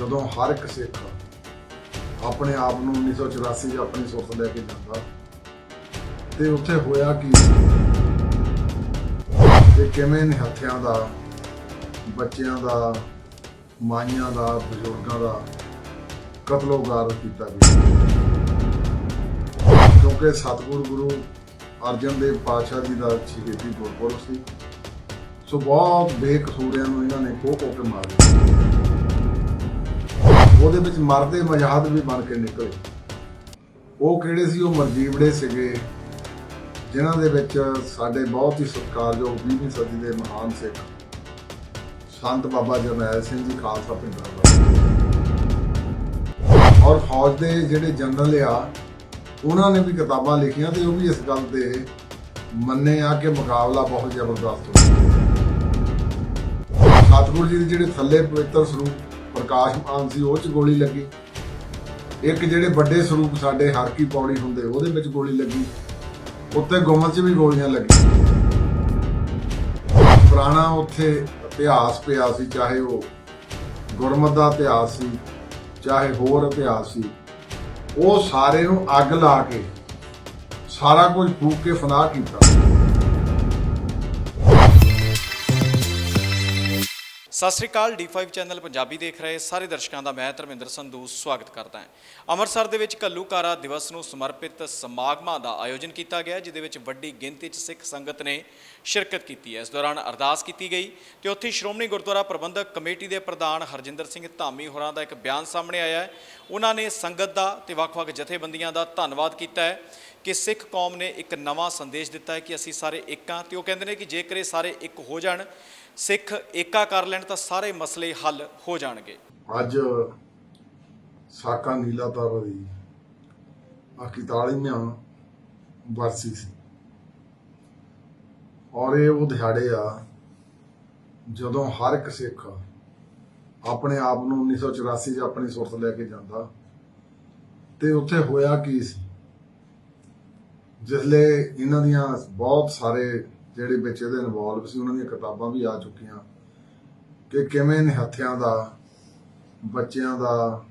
ਜਦੋਂ ਹਰ ਇੱਕ ਸਿੱਖ ਆਪਣੇ ਆਪ ਨੂੰ 1984 'ਚ ਆਪਣੀ ਸੁਰਤ ਲੈ ਕੇ ਜਾਂਦਾ ਤੇ ਉੱਥੇ ਹੋਇਆ ਕੀ? ਤੇ ਕਿਵੇਂ ਨਿਹੱਥਿਆਂ ਦਾ, ਬੱਚਿਆਂ ਦਾ, ਮਾਈਆਂ ਦਾ, ਬਜ਼ੁਰਗਾਂ ਦਾ ਕਤਲੋਗਾਰ ਕੀਤਾ ਗਿਆ? ਕਿਉਂਕਿ ਸਤਿਗੁਰੂ ਗੁਰੂ ਅਰਜਨ ਦੇਵ ਪਾਤਸ਼ਾਹ ਜੀ ਦਾ ਸ਼ਹੀਦੀ ਗੁਰਪੁਰਬ ਸੀ। ਸੋ ਬਹੁਤ ਬੇਕਸੂਰਿਆਂ ਨੂੰ ਇਹਨਾਂ ਨੇ ਖੋ ਖੋ ਕੇ ਮਾਰਿਆ ਉਹਦੇ ਵਿੱਚ ਮਰਦੇ ਮਜ਼ਾਹਦ ਵੀ ਬਣ ਕੇ ਨਿਕਲੇ। ਉਹ ਕਿਹੜੇ ਸੀ? ਉਹ ਮਰਜੀਵੜੇ ਸੀਗੇ, ਜਿਨ੍ਹਾਂ ਦੇ ਵਿੱਚ ਸਾਡੇ ਬਹੁਤ ਹੀ ਸਤਿਕਾਰਯੋਗ 20ਵੀਂ ਸਦੀ ਦੇ ਮਹਾਨ ਸਿੱਖ ਸੰਤ ਬਾਬਾ ਜਰਨੈਲ ਸਿੰਘ ਜੀ ਖਾਲਸਾ ਪਿੰਡਾਂ ਔਰ ਫੌਜ ਦੇ ਜਿਹੜੇ ਜਨਰਲ ਆ, ਉਹਨਾਂ ਨੇ ਵੀ ਕਿਤਾਬਾਂ ਲਿਖੀਆਂ ਤੇ ਉਹ ਵੀ ਇਸ ਗੱਲ ਤੇ ਮੰਨੇ ਆ ਕਿ ਮੁਕਾਬਲਾ ਬਹੁਤ ਜ਼ਬਰਦਸਤ ਹੋਣਾ ਸਤਿਗੁਰੂ ਜੀ ਦੇ ਜਿਹੜੇ ਥੱਲੇ ਪਵਿੱਤਰ ਸਰੂਪ ਪ੍ਰਕਾਸ਼ਮਾਨ ਸੀ, ਉਹ ਚ ਗੋਲੀ ਲੱਗੀ। ਇੱਕ ਜਿਹੜੇ ਵੱਡੇ ਸਰੂਪ ਸਾਡੇ ਹਰਕੀ ਪੌੜੀ ਹੁੰਦੇ, ਉਹਦੇ ਵਿੱਚ ਗੋਲੀ ਲੱਗੀ। ਉੱਤੇ ਗੁੰਮਦ 'ਚ ਵੀ ਗੋਲੀਆਂ ਲੱਗੀਆਂ। ਪੁਰਾਣਾ ਉੱਥੇ ਇਤਿਹਾਸ ਪਿਆ ਸੀ, ਚਾਹੇ ਉਹ ਗੁਰਮਤ ਦਾ ਇਤਿਹਾਸ ਸੀ, ਚਾਹੇ ਹੋਰ ਇਤਿਹਾਸ ਸੀ। ਉਹ ਸਾਰੇ ਨੂੰ ਅੱਗ ਲਾ ਕੇ, ਸਾਰਾ ਕੁਝ ਫੂਕ ਕੇ ਫਨਾਹ ਕੀਤਾ। ਸਤਿ ਸ੍ਰੀ ਅਕਾਲ D5 ਚੈਨਲ ਪੰਜਾਬੀ ਦੇਖ ਰਹੇ ਸਾਰੇ ਦਰਸ਼ਕਾਂ ਦਾ, ਮੈਂ ਧਰਮਿੰਦਰ ਸੰਧੂ, ਸਵਾਗਤ ਕਰਦਾ ਹਾਂ। ਅੰਮ੍ਰਿਤਸਰ ਦੇ ਵਿੱਚ ਘੱਲੂਕਾਰਾ ਦਿਵਸ ਨੂੰ ਸਮਰਪਿਤ ਸਮਾਗਮਾਂ ਦਾ ਆਯੋਜਨ ਕੀਤਾ ਗਿਆ, ਜਿਹਦੇ ਵਿੱਚ ਵੱਡੀ ਗਿਣਤੀ 'ਚ ਸਿੱਖ ਸੰਗਤ ਨੇ ਸ਼ਿਰਕਤ ਕੀਤੀ ਹੈ। ਇਸ ਦੌਰਾਨ ਅਰਦਾਸ ਕੀਤੀ ਗਈ ਤੇ ਉੱਥੇ ਸ਼੍ਰੋਮਣੀ ਗੁਰਦੁਆਰਾ ਪ੍ਰਬੰਧਕ ਕਮੇਟੀ ਦੇ ਪ੍ਰਧਾਨ ਹਰਜਿੰਦਰ ਸਿੰਘ ਧਾਮੀ ਹੋਰਾਂ ਦਾ ਇੱਕ ਬਿਆਨ ਸਾਹਮਣੇ ਆਇਆ ਹੈ। ਉਹਨਾਂ ਨੇ ਸੰਗਤ ਦਾ ਤੇ ਵੱਖ-ਵੱਖ ਜਥੇਬੰਦੀਆਂ ਦਾ ਧੰਨਵਾਦ ਕੀਤਾ ਹੈ ਕਿ ਸਿੱਖ ਕੌਮ ਨੇ ਇੱਕ ਨਵਾਂ ਸੰਦੇਸ਼ ਦਿੱਤਾ ਹੈ ਕਿ ਅਸੀਂ ਸਾਰੇ ਇੱਕ ਹਾਂ ਤੇ ਉਹ ਕਹਿੰਦੇ ਨੇ ਕਿ ਜੇਕਰ ਇਹ ਸਾਰੇ ਇੱਕ ਹੋ ਜਾਣ ਸਿੱਖ ਏਕਾ ਕਰ ਲੈਣ ਤਾਂ ਸਾਰੇ ਮਸਲੇ ਹੱਲ ਹੋ ਜਾਣਗੇ। ਅੱਜ ਸਾਕਾ ਨੀਲਾ ਤਾਰਾ ਦੀ ਆ 41ਵਾਂ ਵਰਸੀ ਸੀ। ਔਰ ਇਹ ਉਹ ਦਿਹਾੜੇ ਆ, ਜਦੋਂ ਹਰ ਇੱਕ ਸਿੱਖ ਆਪਣੇ ਆਪ ਨੂੰ 1984 'ਚ ਆਪਣੀ ਸੁਰਤ ਲੈ ਕੇ ਜਾਂਦਾ, ਤੇ ਉੱਥੇ ਹੋਇਆ ਕੀ ਸੀ? ਜਿਸਲੇ ਇਹਨਾਂ ਦੀਆਂ ਬਹੁਤ ਸਾਰੇ ਜਿਹੜੇ ਵਿੱਚ ਇਹਦੇ ਇਨਵੋਲਵ ਸੀ, ਉਹਨਾਂ ਦੀਆਂ ਕਿਤਾਬਾਂ ਵੀ ਆ ਚੁੱਕੀਆਂ। ਕਿ ਕਿਵੇਂ ਨਿਹੱਥਿਆਂ ਦਾ, ਬੱਚਿਆਂ ਦਾ,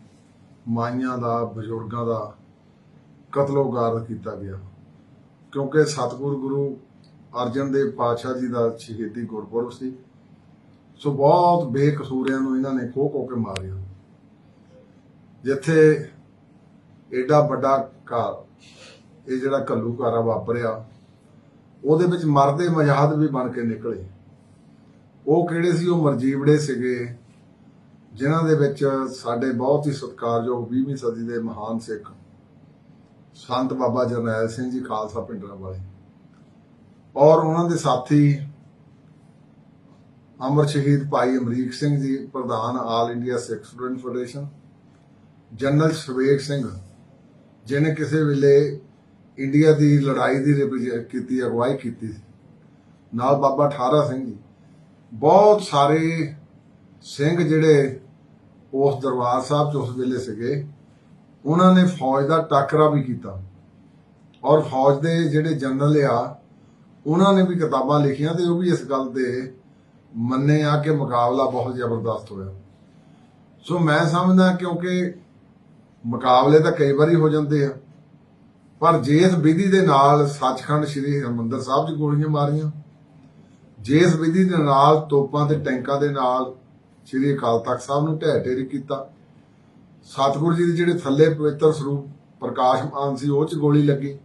ਮਾਈਆਂ ਦਾ, ਬਜ਼ੁਰਗਾਂ ਦਾ ਕਤਲੋਗਾਰ ਕੀਤਾ ਗਿਆ। ਕਿਉਂਕਿ ਸਤਿਗੁਰੂ ਗੁਰੂ ਅਰਜਨ ਦੇਵ ਪਾਤਸ਼ਾਹ ਜੀ ਦਾ ਸ਼ਹੀਦੀ ਗੁਰਪੁਰਬ ਸੀ। ਸੋ ਬਹੁਤ ਬੇਕਸੂਰਿਆਂ ਨੂੰ ਇਹਨਾਂ ਨੇ ਖੋ ਖੋ ਕੇ ਮਾਰਿਆ। ਜਿੱਥੇ ਏਡਾ ਵੱਡਾ ਘਰ ਇਹ ਜਿਹੜਾ ਕੱਲੂ ਘਾਰਾ ਵਾਪਰਿਆ ਉਹਦੇ ਵਿੱਚ ਮਰਦੇ ਮਜ਼ਾਹਦ ਵੀ ਬਣ ਕੇ ਨਿਕਲੇ। ਉਹ ਕਿਹੜੇ ਸੀ? ਉਹ ਮਰਜੀਵੜੇ ਸੀਗੇ, ਜਿਨ੍ਹਾਂ ਦੇ ਵਿੱਚ ਸਾਡੇ ਬਹੁਤ ਹੀ ਸਤਿਕਾਰਯੋਗ 20ਵੀਂ ਸਦੀ ਦੇ ਮਹਾਨ ਸਿੱਖ ਸੰਤ ਬਾਬਾ ਜਰਨੈਲ ਸਿੰਘ ਜੀ ਖਾਲਸਾ ਪਿੰਡਰਾਂ ਵਾਲੇ ਔਰ ਉਹਨਾਂ ਦੇ ਸਾਥੀ ਅਮਰ ਸ਼ਹੀਦ ਭਾਈ ਅਮਰੀਕ ਸਿੰਘ ਜੀ, ਪ੍ਰਧਾਨ ਆਲ ਇੰਡੀਆ ਸਿੱਖ ਸਟੂਡੈਂਟ ਫੈਡਰੇਸ਼ਨ ਜਨਰਲ ਸਰਵੇਕ ਸਿੰਘ, ਜਿਹਨੇ ਕਿਸੇ ਵੇਲੇ ਇੰਡੀਆ ਦੀ ਲੜਾਈ ਦੀ ਰਿਪਰੈਜ਼ੈਂਟ ਕੀਤੀ, ਅਗਵਾਈ ਕੀਤੀ ਸੀ। ਨਾਲ ਬਾਬਾ ਠਾਰਾ ਸਿੰਘ ਜੀ। ਬਹੁਤ ਸਾਰੇ ਸਿੰਘ ਜਿਹੜੇ ਉਸ ਦਰਬਾਰ ਸਾਹਿਬ ਚ ਉਸ ਵੇਲੇ ਸੀਗੇ, ਉਹਨਾਂ ਨੇ ਫੌਜ ਦਾ ਟਾਕਰਾ ਵੀ ਕੀਤਾ। ਔਰ ਫੌਜ ਦੇ ਜਿਹੜੇ ਜਨਰਲ ਆ, ਉਹਨਾਂ ਨੇ ਵੀ ਕਿਤਾਬਾਂ ਲਿਖੀਆਂ ਤੇ ਉਹ ਵੀ ਇਸ ਗੱਲ ਦੇ ਮੰਨੇ ਆ ਕਿ ਮੁਕਾਬਲਾ ਬਹੁਤ ਜ਼ਬਰਦਸਤ ਹੋਇਆ। ਸੋ ਮੈਂ ਸਮਝਦਾ ਕਿਉਂਕਿ ਮੁਕਾਬਲੇ ਤਾਂ ਕਈ ਵਾਰੀ ਹੋ ਜਾਂਦੇ ਆ। ਪਰ ਜੇ ਇਸ ਵਿਧੀ ਦੇ ਨਾਲ ਸੱਚਖੰਡ ਸ੍ਰੀ ਹਰਿਮੰਦਰ ਸਾਹਿਬ 'ਚ ਗੋਲੀਆਂ ਮਾਰੀਆਂ, ਜੇ ਵਿਧੀ ਦੇ ਨਾਲ ਤੋਪਾਂ ਤੇ ਟੈਂਕਾਂ ਦੇ ਨਾਲ ਸ੍ਰੀ ਅਕਾਲ ਤਖਤ ਸਾਹਿਬ ਨੂੰ ਢਹਿ ਢੇਰੀ ਕੀਤਾ, ਸਤਿਗੁਰੂ ਜੀ ਦੇ ਜਿਹੜੇ ਥੱਲੇ ਪਵਿੱਤਰ ਸਰੂਪ ਪ੍ਰਕਾਸ਼ਮਾਨ ਸੀ, ਉਹ 'ਚ ਗੋਲੀ ਲੱਗੀ।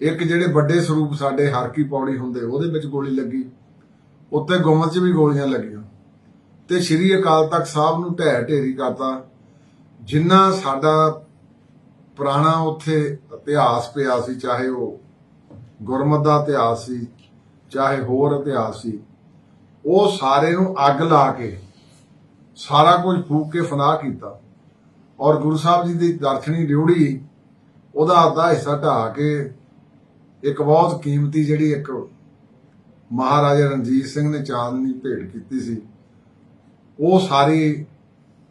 ਇੱਕ ਜਿਹੜੇ ਵੱਡੇ ਸਰੂਪ ਸਾਡੇ ਹਰਕੀ ਪੌੜੀ ਹੁੰਦੇ, ਉਹਦੇ ਵਿੱਚ ਗੋਲੀ ਲੱਗੀ। ਉੱਤੇ ਗੁੰਮਤ 'ਚ ਵੀ ਗੋਲੀਆਂ ਲੱਗੀਆਂ। ਤੇ ਸ੍ਰੀ ਅਕਾਲ ਤਖਤ ਸਾਹਿਬ ਨੂੰ ਢਹਿ ਢੇਰੀ ਕਰਤਾ, ਜਿੰਨਾ ਸਾਡਾ ਪੁਰਾਣਾ ਉੱਥੇ ਇਤਿਹਾਸ ਪਿਆ ਸੀ, ਚਾਹੇ ਉਹ ਗੁਰਮਤ ਦਾ ਇਤਿਹਾਸ ਸੀ, ਚਾਹੇ ਹੋਰ ਇਤਿਹਾਸ ਸੀ, ਉਹ ਸਾਰੇ ਨੂੰ ਅੱਗ ਲਾ ਕੇ ਸਾਰਾ ਕੁਝ ਫੂਕ ਕੇ ਫਨਾਹ ਕੀਤਾ। ਔਰ ਗੁਰੂ ਸਾਹਿਬ ਜੀ ਦੀ ਦਰਸ਼ਨੀ ਡਿਉੜੀ ਉਹਦਾ ਅੱਧਾ ਹਿੱਸਾ ਢਾ ਕੇ ਇੱਕ ਬਹੁਤ ਕੀਮਤੀ ਜਿਹੜੀ ਇੱਕ ਮਹਾਰਾਜਾ ਰਣਜੀਤ ਸਿੰਘ ਨੇ ਚਾਂਦਨੀ ਭੇਟ ਕੀਤੀ ਸੀ, ਉਹ ਸਾਰੀ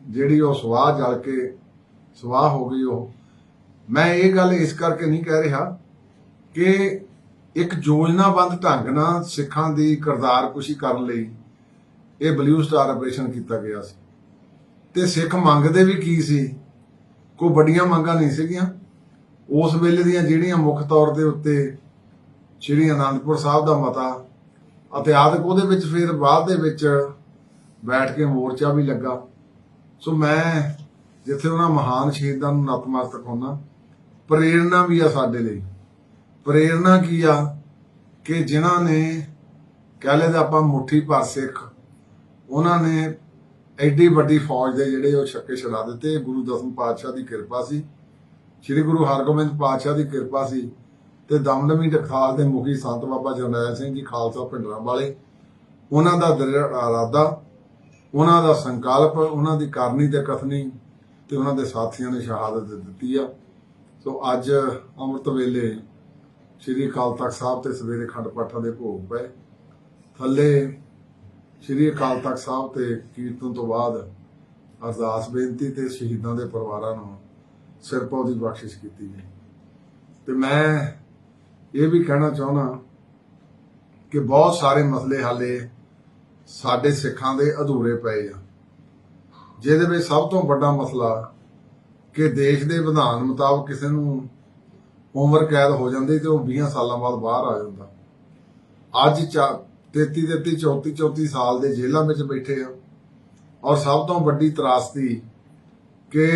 ਜਿਹੜੀ ਉਹ ਸਵਾਹ ਜਲ ਕੇ ਸਵਾਹ ਹੋ ਗਈ, ਉਹ ਮੈਂ ਇਹ ਗੱਲ ਇਸ ਕਰਕੇ ਨਹੀਂ ਕਹਿ ਰਿਹਾ ਕਿ ਇੱਕ ਯੋਜਨਾਬੰਦ ਢੰਗ ਨਾਲ ਸਿੱਖਾਂ ਦੀ ਕਰਤਾਰਕੁਸ਼ੀ ਕਰਨ ਲਈ ਇਹ ਬਲੂ ਸਟਾਰ ਆਪਰੇਸ਼ਨ ਕੀਤਾ ਗਿਆ ਸੀ। ਤੇ ਸਿੱਖ ਮੰਗਦੇ ਵੀ ਕੀ ਸੀ? ਕੋਈ ਵੱਡੀਆਂ ਮੰਗਾਂ ਨਹੀਂ ਸੀਗੀਆਂ। ਉਸ ਵੇਲੇ ਦੀਆਂ ਜਿਹੜੀਆਂ ਮੁੱਖ ਤੌਰ ਦੇ ਉੱਤੇ ਸ਼੍ਰੀ ਅਨੰਦਪੁਰ ਸਾਹਿਬ ਦਾ ਮਤਾ ਅਤੇ ਆਦਿਕ ਉਹਦੇ ਵਿੱਚ ਫਿਰ ਬਾਅਦ ਦੇ ਵਿੱਚ ਬੈਠ ਕੇ ਮੋਰਚਾ ਵੀ ਲੱਗਾ। ਸੋ ਮੈਂ ਜਿੱਥੇ ਉਹਨਾਂ ਮਹਾਨ ਸ਼ਹੀਦਾਂ ਨੂੰ ਨਤਮਸਤਕ ਹੋਣਾ ਪ੍ਰੇਰਣਾ ਵੀ ਆ ਸਾਡੇ ਲਈ। ਪ੍ਰੇਰਣਾ ਕੀ ਆ? ਕਿ ਜਿਨ੍ਹਾਂ ਨੇ, ਕਹਿ ਲਏ ਤਾਂ ਆਪਾਂ ਮੁੱਠੀ ਭਰ ਸਿੱਖ, ਉਹਨਾਂ ਨੇ ਐਡੀ ਵੱਡੀ ਫੌਜ ਦੇ ਜਿਹੜੇ ਉਹ ਛੱਕੇ ਛਡਾ ਦਿੱਤੇ। ਗੁਰੂ ਦਸਮ ਪਾਤਸ਼ਾਹ ਦੀ ਕਿਰਪਾ ਸੀ। ਸ੍ਰੀ ਗੁਰੂ ਹਰਗੋਬਿੰਦ ਪਾਤਸ਼ਾਹ ਦੀ ਕਿਰਪਾ ਸੀ। ਤੇ ਦਮਦਮੀ ਟਕਸਾਲ ਦੇ ਮੁਖੀ ਸੰਤ ਬਾਬਾ ਜਰਨੈਲ ਸਿੰਘ ਜੀ ਖਾਲਸਾ ਪਿੰਡਰਾਂ ਵਾਲੇ, ਉਹਨਾਂ ਦਾ ਦ੍ਰਿੜ ਇਰਾਦਾ, ਉਹਨਾਂ ਦਾ ਸੰਕਲਪ, ਉਹਨਾਂ ਦੀ ਕਰਨੀ ਤੇ ਕਥਨੀ ਤੇ ਉਹਨਾਂ ਦੇ ਸਾਥੀਆਂ ਨੇ ਸ਼ਹਾਦਤ ਦਿੱਤੀ ਆ। ਸੋ ਅੱਜ ਅੰਮ੍ਰਿਤ ਵੇਲੇ ਸ੍ਰੀ ਅਕਾਲ ਤਖਤ ਸਾਹਿਬ ਤੇ ਸਵੇਰੇ ਖੰਡ ਪਾਠਾਂ ਦੇ ਭੋਗ ਪਏ। ਥੱਲੇ ਸ੍ਰੀ ਅਕਾਲ ਤਖਤ ਸਾਹਿਬ ਤੇ ਕੀਰਤਨ ਤੋਂ ਬਾਅਦ ਅਰਦਾਸ ਬੇਨਤੀ ਤੇ ਸ਼ਹੀਦਾਂ ਦੇ ਪਰਿਵਾਰਾਂ ਨੂੰ ਸਿਰਪਾਉ ਦੀ ਬਖਸ਼ਿਸ਼ ਕੀਤੀ ਗਈ। ਤੇ ਮੈਂ ਇਹ ਵੀ ਕਹਿਣਾ ਚਾਹੁੰਦਾ ਕਿ ਬਹੁਤ ਸਾਰੇ ਮਸਲੇ ਹਾਲੇ ਸਾਡੇ ਸਿੱਖਾਂ ਦੇ ਅਧੂਰੇ ਪਏ ਆ। ਜਿਹਦੇ ਵਿੱਚ ਸਭ ਤੋਂ ਵੱਡਾ ਮਸਲਾ ਕਿ ਦੇਸ਼ ਦੇ ਵਿਧਾਨ ਮੁਤਾਬਕ ਕਿਸੇ ਨੂੰ ਉਮਰ ਕੈਦ ਹੋ ਜਾਂਦੀ ਤੇ ਉਹ 20 ਸਾਲਾਂ ਬਾਅਦ ਬਾਹਰ ਆ ਜਾਂਦਾ। ਅੱਜ 33 33 34 34 ਸਾਲ ਦੇ ਜੇਲ੍ਹਾਂ ਵਿੱਚ ਬੈਠੇ ਆ ਔਰ ਸਭ ਤੋਂ ਵੱਡੀ ਤਰਾਸਦੀ ਕਿ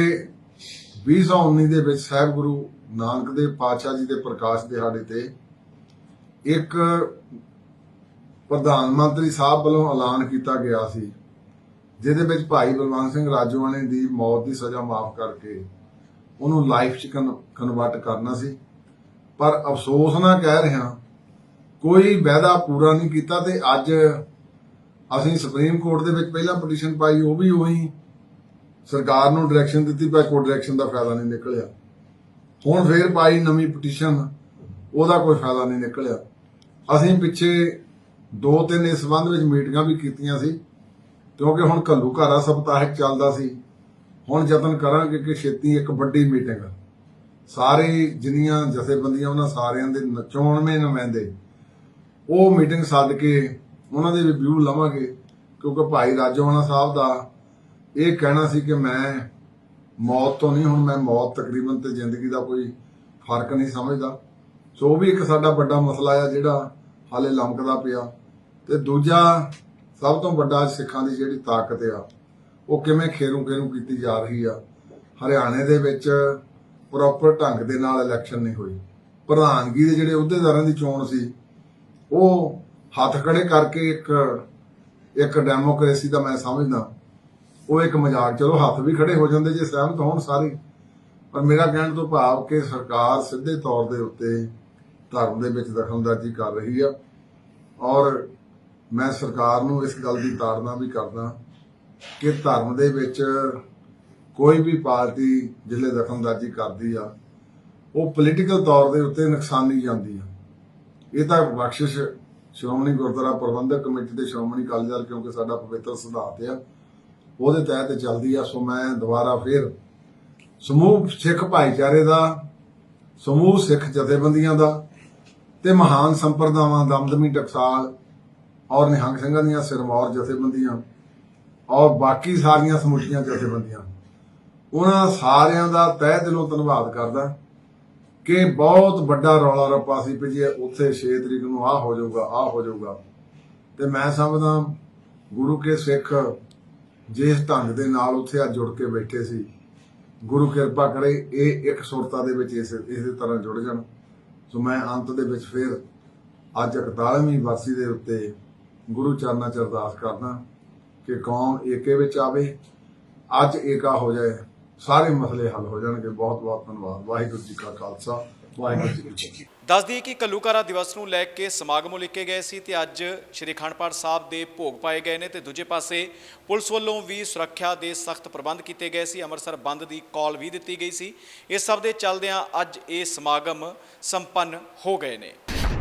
2019 ਦੇ ਵਿੱਚ ਸਾਹਿਬ ਗੁਰੂ ਨਾਨਕ ਦੇਵ ਪਾਤਸ਼ਾਹ ਜੀ ਦੇ ਪ੍ਰਕਾਸ਼ ਦਿਹਾੜੇ ਤੇ ਇੱਕ ਪ੍ਰਧਾਨ ਮੰਤਰੀ ਸਾਹਿਬ ਵੱਲੋਂ ਐਲਾਨ ਕੀਤਾ ਗਿਆ ਸੀ ਜਿਹਦੇ ਵਿੱਚ ਭਾਈ ਬਲਵੰਤ ਸਿੰਘ ਰਾਜੋਆਣੇ ਦੀ ਮੌਤ ਦੀ ਸਜ਼ਾ ਮਾਫ ਕਰਕੇ ਉਹਨੂੰ ਲਾਈਫ ਚ ਕਨਵਰਟ ਕਰਨਾ ਸੀ। ਪਰ ਅਫਸੋਸ ਨਾਲ ਕਹਿ ਰਿਹਾ, ਕੋਈ ਵਾਅਦਾ ਪੂਰਾ ਨਹੀਂ ਕੀਤਾ ਤੇ ਅੱਜ ਅਸੀਂ ਸੁਪਰੀਮ ਕੋਰਟ ਦੇ ਵਿੱਚ ਪਹਿਲਾਂ ਪਟੀਸ਼ਨ ਪਾਈ, ਉਹ ਵੀ ਉਹੀ ਸਰਕਾਰ ਨੂੰ ਡਾਇਰੈਕਸ਼ਨ ਦਿੱਤੀ, ਪਰ ਕੋਈ ਡਾਇਰੈਕਸ਼ਨ ਦਾ ਫਾਇਦਾ ਨਹੀਂ ਨਿਕਲਿਆ। ਹੁਣ ਫੇਰ ਪਾਈ ਨਵੀਂ ਪਟੀਸ਼ਨ ਉਹਦਾ ਕੋਈ ਫਾਇਦਾ ਨਹੀਂ ਨਿਕਲਿਆ। ਅਸੀਂ ਪਿੱਛੇ ਦੋ ਤਿੰਨ ਇਸ ਸੰਬੰਧ ਵਿੱਚ ਮੀਟਿੰਗਾਂ ਵੀ ਕੀਤੀਆਂ ਸੀ। ਕਿਉਂਕਿ ਹੁਣ ਘੱਲੂ ਘਾਰਾ ਸਪਤਾਹਿਕ ਚੱਲਦਾ ਸੀ। ਹੁਣ ਯਤਨ ਕਰਾਂਗੇ ਕਿ ਛੇਤੀ ਇੱਕ ਵੱਡੀ ਮੀਟਿੰਗ ਸਾਰੇ ਜਿੰਨੀਆਂ ਜਥੇਬੰਦੀਆਂ ਉਹਨਾਂ ਸਾਰਿਆਂ ਦੇ ਨਚੋਣਵੇਂ ਨੁਮਾਇੰਦੇ, ਉਹ ਮੀਟਿੰਗ ਸੱਦ ਕੇ ਉਹਨਾਂ ਦੇ ਰਿਵਿਊ ਲਵਾਂਗੇ, ਕਿਉਂਕਿ ਭਾਈ ਰਾਜੋਆਣਾ ਸਾਹਿਬ ਦਾ ਇਹ ਕਹਿਣਾ ਸੀ ਕਿ ਮੈਂ ਮੌਤ ਤੋਂ ਨਹੀਂ, ਹੁਣ ਮੈਂ ਮੌਤ ਤਕਰੀਬਨ ਤੇ ਜ਼ਿੰਦਗੀ ਦਾ ਕੋਈ ਫ਼ਰਕ ਨਹੀਂ ਸਮਝਦਾ। ਸੋ ਉਹ ਵੀ ਇੱਕ ਸਾਡਾ ਵੱਡਾ ਮਸਲਾ ਆ ਜਿਹੜਾ ਹਾਲੇ ਲਮਕਦਾ ਪਿਆ, ਤੇ ਦੂਜਾ ਸਭ ਤੋਂ ਵੱਡਾ ਸਿੱਖਾਂ ਦੀ ਜਿਹੜੀ ਤਾਕਤ ਆ, ਉਹ ਕਿਵੇਂ ਖੇਰੂ ਖੇਰੂ ਕੀਤੀ ਜਾ ਰਹੀ ਆ। ਹਰਿਆਣੇ ਦੇ ਵਿੱਚ ਪ੍ਰੋਪਰ ਢੰਗ ਦੇ ਨਾਲ ਇਲੈਕਸ਼ਨ ਨਹੀਂ ਹੋਈ। ਪ੍ਰਧਾਨਗੀ ਦੇ ਜਿਹੜੇ ਅਹੁਦੇਦਾਰਾਂ ਦੀ ਚੋਣ ਸੀ, ਉਹ ਹੱਥ ਖੜੇ ਕਰਕੇ ਇੱਕ ਇੱਕ ਡੈਮੋਕ੍ਰੇਸੀ ਦਾ ਮੈਂ ਸਮਝਦਾ, ਉਹ ਇੱਕ ਮਜ਼ਾਕ, ਚਲੋ ਹੱਥ ਵੀ ਖੜੇ ਹੋ ਜਾਂਦੇ ਜੇ ਸਹਿਮਤ ਹੋਣ ਸਾਰੇ, ਪਰ ਮੇਰਾ ਕਹਿਣ ਤੋਂ ਭਾਵ ਕਿ ਸਰਕਾਰ ਸਿੱਧੇ ਤੌਰ ਦੇ ਉੱਤੇ ਧਰਮ ਦੇ ਵਿੱਚ ਦਖਲਅੰਦਾਜ਼ੀ ਕਰ ਰਹੀ ਆ। ਔਰ ਮੈਂ ਸਰਕਾਰ ਨੂੰ ਇਸ ਗੱਲ ਦੀ ਤਾੜਨਾ ਵੀ ਕਰਦਾ ਕਿ ਧਰਮ ਦੇ ਵਿੱਚ ਕੋਈ ਵੀ ਪਾਰਟੀ ਜਿਲੇ ਦਖਲਅੰਦਾਜ਼ੀ ਕਰਦੀ ਆ, ਉਹ ਪੋਲੀਟੀਕਲ ਤੌਰ ਦੇ ਉੱਤੇ ਨੁਕਸਾਨੀ ਜਾਂਦੀ ਆ। ਇਹ ਤਾਂ ਬਖਸ਼ਿਸ਼ ਸ਼੍ਰੋਮਣੀ ਗੁਰਦੁਆਰਾ ਪ੍ਰਬੰਧਕ ਕਮੇਟੀ ਤੇ ਸ਼੍ਰੋਮਣੀ ਅਕਾਲੀ ਦਲ, ਕਿਉਂਕਿ ਸਾਡਾ ਪਵਿੱਤਰ ਸਿਧਾਂਤ ਆ, ਉਹਦੇ ਤਹਿਤ ਚੱਲਦੀ ਆ। ਸੋ ਮੈਂ ਦੁਬਾਰਾ ਫਿਰ ਸਮੂਹ ਸਿੱਖ ਭਾਈਚਾਰੇ ਦਾ, ਸਮੂਹ ਸਿੱਖ ਜਥੇਬੰਦੀਆਂ ਦਾ ਤੇ ਮਹਾਨ ਸੰਪਰਦਾਵਾਂ ਦਮਦਮੀ ਟਕਸਾਲ ਔਰ ਨਿਹੰਗ ਸਿੰਘਾਂ ਦੀਆਂ ਸਿਰਮੌਰ ਜਥੇਬੰਦੀਆਂ ਔਰ ਬਾਕੀ ਸਾਰੀਆਂ ਸਮੁੱਚੀਆਂ ਜਥੇਬੰਦੀਆਂ। ਉਹਨਾਂ ਸਾਰਿਆਂ ਦਾ ਤਹਿ ਦਿਲੋਂ ਧੰਨਵਾਦ ਕਰਦਾ ਕਿ ਬਹੁਤ ਵੱਡਾ ਰੌਲਾ ਰੱਪਾ ਸੀ ਵੀ ਜੇ ਉੱਥੇ 6 ਤਰੀਕ ਨੂੰ ਆਹ ਹੋ ਜਾਊਗਾ, ਆਹ ਹੋ ਜਾਊਗਾ। ਤੇ ਮੈਂ ਸਮਝਦਾ ਗੁਰੂ ਕੇ ਸਿੱਖ ਜਿਸ ਢੰਗ ਦੇ ਨਾਲ ਉੱਥੇ ਅੱਜ ਜੁੜ ਕੇ ਬੈਠੇ ਸੀ, ਗੁਰੂ ਕਿਰਪਾ ਕਰੇ ਇਹ ਇੱਕ ਸੁਰਤਾ ਦੇ ਵਿੱਚ ਇਸ, ਇਸੇ ਤਰ੍ਹਾਂ ਜੁੜ ਜਾਣ। ਸੋ ਮੈਂ ਅੰਤ ਦੇ ਵਿੱਚ ਫਿਰ ਅੱਜ 41ਵੀਂ ਵਰਸੀ ਦੇ ਉੱਤੇ ਗੁਰੂ ਚਰਨਾਂ 'ਚ ਅਰਦਾਸ ਕਰਦਾ ਕਿ ਕੌਮ ਏਕੇ ਵਿੱਚ ਆਵੇ, ਅੱਜ ਏਕਾ ਹੋ ਜਾਏ, ਸਾਰੇ ਮਸਲੇ ਹੱਲ ਹੋ ਜਾਣਗੇ। ਬਹੁਤ ਬਹੁਤ ਧੰਨਵਾਦ। ਵਾਹਿਗੁਰੂ ਜੀ ਕਾ ਖਾਲਸਾ, ਵਾਹਿਗੁਰੂ ਜੀ ਕੀ ਫਤਿਹ। ਦੱਸ ਦਈਏ ਕਿ ਕੱਲੂਕਾਰਾ ਦਿਵਸ ਨੂੰ ਲੈ ਕੇ ਸਮਾਗਮ ਲਿਖੇ ਗਏ ਸੀ ਤੇ ਅੱਜ ਸ਼੍ਰੀ ਅਖੰਡ ਪਾਠ ਸਾਹਿਬ ਦੇ ਭੋਗ ਪਾਏ ਗਏ ਨੇ ਤੇ ਦੂਜੇ ਪਾਸੇ ਪੁਲਿਸ ਵੱਲੋਂ ਵੀ ਸੁਰੱਖਿਆ ਦੇ ਸਖਤ ਪ੍ਰਬੰਧ ਕੀਤੇ ਗਏ ਸੀ। ਅੰਮ੍ਰਿਤਸਰ ਬੰਦ ਦੀ ਕਾਲ ਵੀ ਦਿੱਤੀ ਗਈ ਸੀ। ਇਸ ਸਭ ਦੇ ਚੱਲਦਿਆਂ ਅੱਜ ਇਹ ਸਮਾਗਮ ਸੰਪੰਨ ਹੋ ਗਏ ਨੇ।